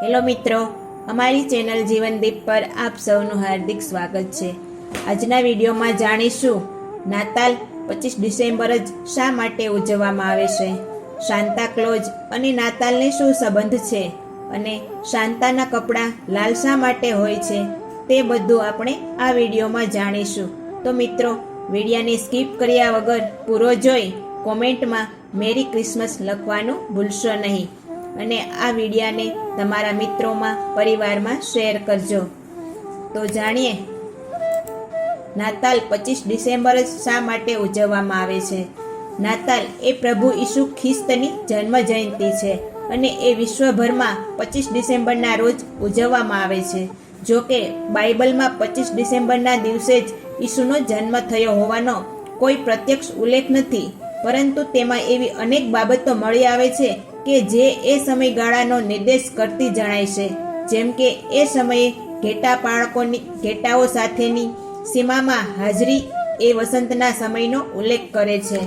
Hello મિત્રો, અમારી channel જીવનદીપ પર આપ સૌનું હાર્દિક સ્વાગત છે. આજના વિડીયોમાં જાણીશું, નાતાલ પચીસ ડિસેમ્બર જ શા માટે ઉજવવામાં આવે છે? શાંતા ક્લોઝ અને નાતાલને શું સંબંધ છે? અને શાંતાના કપડાં લાલ શા માટે હોય છે? તે બધું આપણે આ વિડીયોમાં જાણીશું. તો મિત્રો, વિડીયાને સ્કીપ કર્યા વગર પૂરો જોઈ કોમેન્ટમાં મેરી ક્રિસમસ લખવાનું ભૂલશો નહીં. અને આ વિડીયાને તમારા મિત્રોમાં, પરિવારમાં શેર કરજો. તો જાણીએ, નાતાલ પચીસ ડિસેમ્બર જ શા માટે ઉજવવામાં આવે છે? નાતાલ એ પ્રભુ ઈસુ ખ્રિસ્તની જન્મ જયંતિ છે અને એ વિશ્વભરમાં પચીસ ડિસેમ્બરના રોજ ઉજવવામાં આવે છે. જો કે બાઇબલમાં પચીસ ડિસેમ્બરના દિવસે જ ઈસુનો જન્મ થયો હોવાનો કોઈ પ્રત્યક્ષ ઉલ્લેખ નથી, પરંતુ તેમાં એવી અનેક બાબતો મળી આવે છે કે જે એ સમયગાળાનો નિર્દેશ કરતી જણાય છે. જેમ કે, એ સમયે ઘેટા પાળકોની ઘેટાઓ સાથેની સીમામાં હાજરી એ વસંતના સમયનો ઉલ્લેખ કરે છે.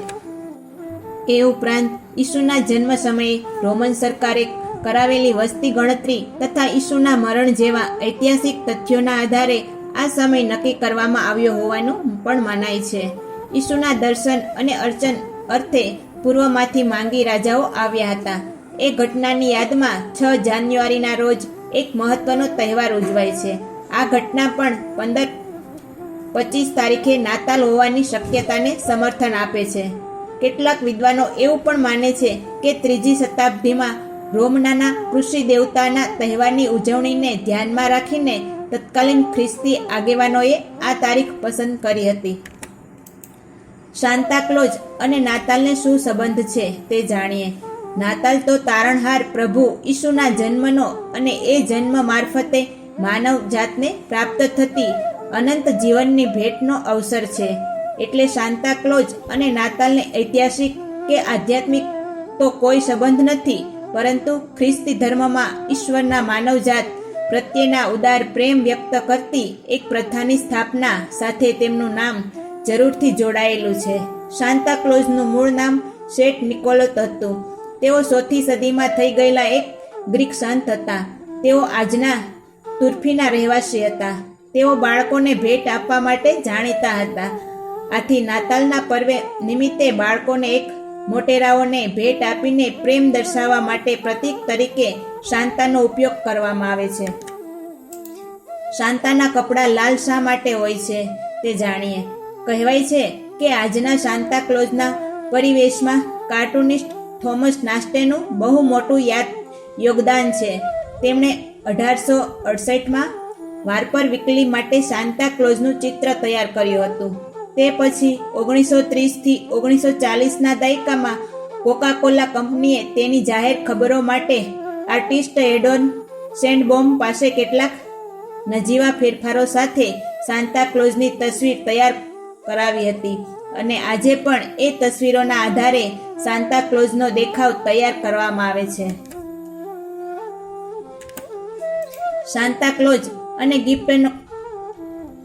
એ ઉપરાંત, ઈસુના જન્મ સમયે રોમન સરકારે કરાવેલી વસ્તી ગણતરી તથા ઈસુના મરણ જેવા ઐતિહાસિક તથ્યોના આધારે આ સમય નક્કી કરવામાં આવ્યો હોવાનું પણ મનાય છે. ઈસુના દર્શન અને અર્ચન અર્થે પૂર્વમાંથી માંગી રાજાઓ આવ્યા હતા. એ ઘટનાની યાદમાં છ જાન્યુઆરીના રોજ એક મહત્વનો તહેવાર ઉજવાય છે. આ ઘટના પણ પંદર પચીસ તારીખે નાતાલ હોવાની શક્યતાને સમર્થન આપે છે. કેટલાક વિદ્વાનો એવું પણ માને છે કે ત્રીજી શતાબ્દીમાં રોમનાના કૃષિ દેવતાના તહેવારની ઉજવણીને ધ્યાનમાં રાખીને તત્કાલીન ખ્રિસ્તી આગેવાનોએ આ તારીખ પસંદ કરી હતી. શાંતા ક્લોઝ અને નાતાલને શું સંબંધ છે તે જાણીએ. નાતાલ તો તારણહાર પ્રભુ ઈસુના જન્મનો અને એ જન્મ મારફતે માનવ જાતને પ્રાપ્ત થતી અનંત જીવનની ભેટનો અવસર છે. એટલે શાંતા ક્લોઝ અને નાતાલને ઐતિહાસિક કે આધ્યાત્મિક તો કોઈ સંબંધ નથી, પરંતુ ખ્રિસ્તી ધર્મમાં ઈશ્વરના માનવજાત પ્રત્યેના ઉદાર પ્રેમ વ્યક્ત કરતી એક પ્રથાની સ્થાપના સાથે તેમનું નામ જરૂરથી જોડાયેલું છે. શાંતા ક્લોઝનું મૂળ નામ શેઠ નિકોલત હતું તેઓ સોથી સદીમાં થઈ ગયેલા એક ગ્રીક સંત હતા. તેઓ આજના તુર્ફીના રહેવાસી હતા. તેઓ બાળકોને ભેટ આપવા માટે જાણીતા હતા. આથી નાતાલના પર્વે નિમિત્તે બાળકોને એક મોટેરાઓને ભેટ આપીને પ્રેમ દર્શાવવા માટે પ્રતીક તરીકે શાંતાનો ઉપયોગ કરવામાં આવે છે. શાંતાના કપડાં લાલ શા માટે હોય છે તે જાણીએ. કહેવાય છે કે આજના શાંતા ક્લોઝના પરિવેશમાં કાર્ટુનિસ્ટ થોમસ નાસ્ટેનું બહુ મોટું યાદ યોગદાન છે. તેમણે અઢારસો અડસઠમાં વાર્પર વીકલી માટે શાંતા ક્લોઝનું ચિત્ર તૈયાર કર્યું હતું. તે પછી ઓગણીસો ત્રીસથી ઓગણીસો ચાલીસના દાયકામાં કોકાકોલા કંપનીએ તેની જાહેર ખબરો માટે આર્ટિસ્ટ એડોન સેન્ડબોમ પાસે કેટલાક નજીવા ફેરફારો સાથે સાન્તા ક્લોઝની તસવીર તૈયાર કરાવી હતી. અને આજે પણ એ તસવીરોના આધારે સાન્તા દેખાવ તૈયાર કરવામાં આવે છે. સાન્તા અને ગિફ્ટનો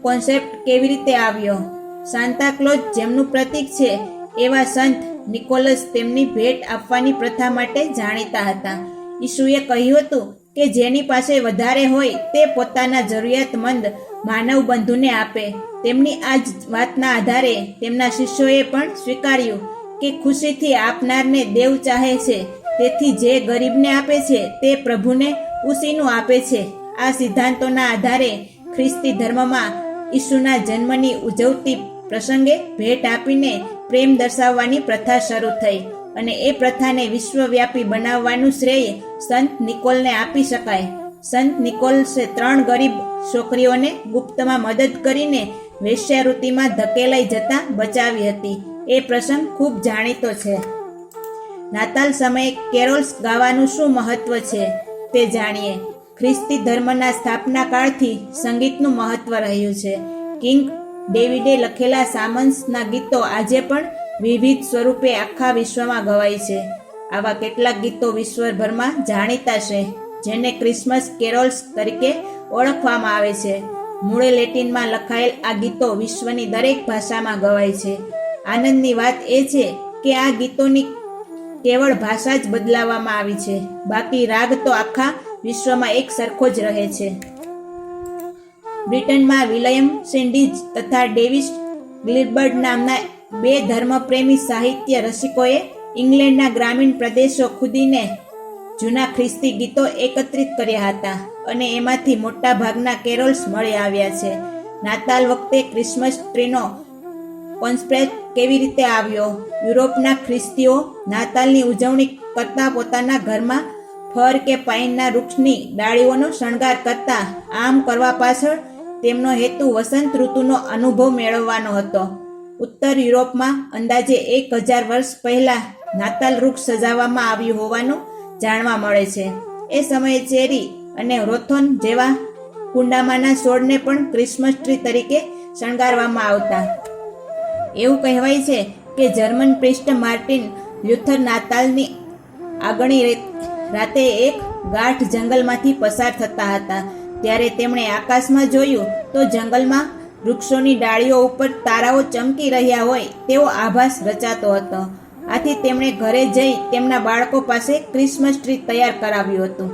કોન્સેપ્ટ કેવી રીતે આવ્યો? સાન્તા ક્લોઝ જેમનું પ્રતીક છે એવા સંત નિકોલસ તેમની ભેટ આપવાની પ્રથા માટે જાણીતા હતા. ઈસુએ કહ્યું હતું કે જેની પાસે વધારે હોય તે પોતાના જરૂરિયાતમંદ માનવ બંધુને આપે. તેમની આ જ વાતના આધારે તેમના શિષ્યોએ પણ સ્વીકાર્યું કે ખુશીથી આપનારને દેવ ચાહે છે. તેથી જે ગરીબને આપે છે તે પ્રભુને ઉસીનું આપે છે. આ સિદ્ધાંતોના આધારે ખ્રિસ્તી ધર્મમાં ઈસુના જન્મની ઉજવતી પ્રસંગે ભેટ આપીને પ્રેમ દર્શાવવાની પ્રથા શરૂ થઈ. અને એ પ્રથાને વિશ્વવ્યાપી બનાવવાનું શ્રેય સંત નિકોલને આપી શકાય. સંત નિકોલસે ત્રણ ગરીબ છોકરીઓને ગુપ્તમાં મદદ કરીને વેશ્યાવૃત્તિમાં ધકેલાઈ જતા બચાવી હતી. એ પ્રસંગ ખૂબ જાણીતો છે. નાતાલ સમયે કેરોલ્સ ગાવાનું શું મહત્વ છે તે જાણીએ. ખ્રિસ્તી ધર્મના સ્થાપના કાળથી સંગીતનું મહત્વ રહ્યું છે. કિંગ ડેવિડે લખેલા સામન્સના ગીતો આજે પણ વિવિધ સ્વરૂપે આખા વિશ્વમાં ગવાય છે. આવા કેટલાક ગીતો વિશ્વભરમાં જાણીતા છે, જેને ક્રિસમસ કેરોલ્સ તરીકે ઓળખવામાં આવે છે. મૂળે લેટિનમાં લખાયેલ આ ગીતો વિશ્વની દરેક ભાષામાં ગવાય છે. આનંદની વાત એ છે કે આ ગીતોની કેવળ ભાષા જ બદલાવવામાં આવી છે. બાકી રાગ તો આખા વિશ્વમાં એક સરખો જ રહે છે. બ્રિટનમાં વિલિયમ સેન્ડિજ તથા ડેવિસ ગ્લિબર્ડ નામના બે ધર્મપ્રેમી સાહિત્ય રસિકોએ ઇંગ્લેન્ડના ગ્રામીણ પ્રદેશો ખુદીને જૂના ખ્રિસ્તી ગીતો એકત્રિત કર્યા હતા અને એમાંથી મોટા ભાગના કેરોલ્સ મળી આવ્યા છે. નાતાલ વખતે ક્રિસમસ ટ્રીનો કોન્સપ્રેટ કેવી રીતે આવ્યો? યુરોપના ખ્રિસ્તીઓ નાતાલની ઉજવણી કરતા પોતાના ઘરમાં ફર કે પાઇનના વૃક્ષની ડાળીઓનો શણગાર કરતા આમ કરવા પાછળ તેમનો હેતુ વસંત ઋતુનો અનુભવ મેળવવાનો હતો. ઉત્તર યુરોપમાં અંદાજે એક હજાર વર્ષ પહેલા નાતાલ વૃક્ષ સજાવવામાં આવ્યું હોવાનું જાણવા મળે છે. એ સમયે ચેરી અને રોથોન જેવા કુંડામાંના છોડને પણ ક્રિસમસ ટ્રી તરીકે શણગારવામાં આવતા. એવું કહેવાય છે કે જર્મન પ્રિસ્ટ માર્ટિન લ્યુથર નાતાલની આગળની રાતે એક ગાઢ જંગલમાંથી પસાર થતા હતા. ત્યારે તેમણે આકાશમાં જોયું તો જંગલમાં વૃક્ષોની ડાળીઓ ઉપર તારાઓ ચમકી રહ્યા હોય, તેવો આભાસ રચાતો હતો. આથી તેમણે ઘરે જઈ તેમના બાળકો પાસે ક્રિસમસ ટ્રી તૈયાર કરાવ્યું હતું.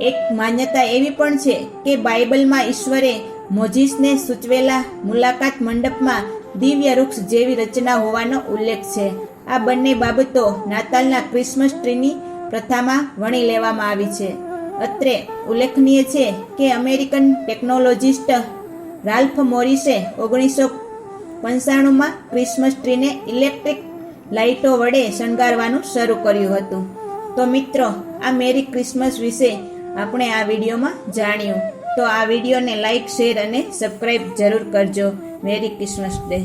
એક માન્યતા એવી પણ છે કે બાઇબલમાં ઈશ્વરે મોજીસને સૂચવેલા મુલાકાત મંડપમાં દિવ્ય વૃક્ષ જેવી રચના હોવાનો ઉલ્લેખ છે. આ બંને બાબતો નાતાલના ક્રિસમસ ટ્રીની પ્રથામાં વણી લેવામાં આવી છે. અત્રે ઉલ્લેખનીય છે કે અમેરિકન ટેકનોલોજીસ્ટ રાલ્ફ મોરિસે ઓગણીસો પંચાણુંમાં ક્રિસમસ ટ્રીને ઇલેક્ટ્રિક લાઇટો વડે શણગારવાનું શરૂ કર્યું હતું. તો મિત્રો, આ મેરી ક્રિસમસ વિશે આપણે આ વિડીયોમાં જાણ્યું. તો આ વિડીયોને લાઇક, શેર અને સબસ્ક્રાઈબ જરૂર કરજો. Merry Christmas day.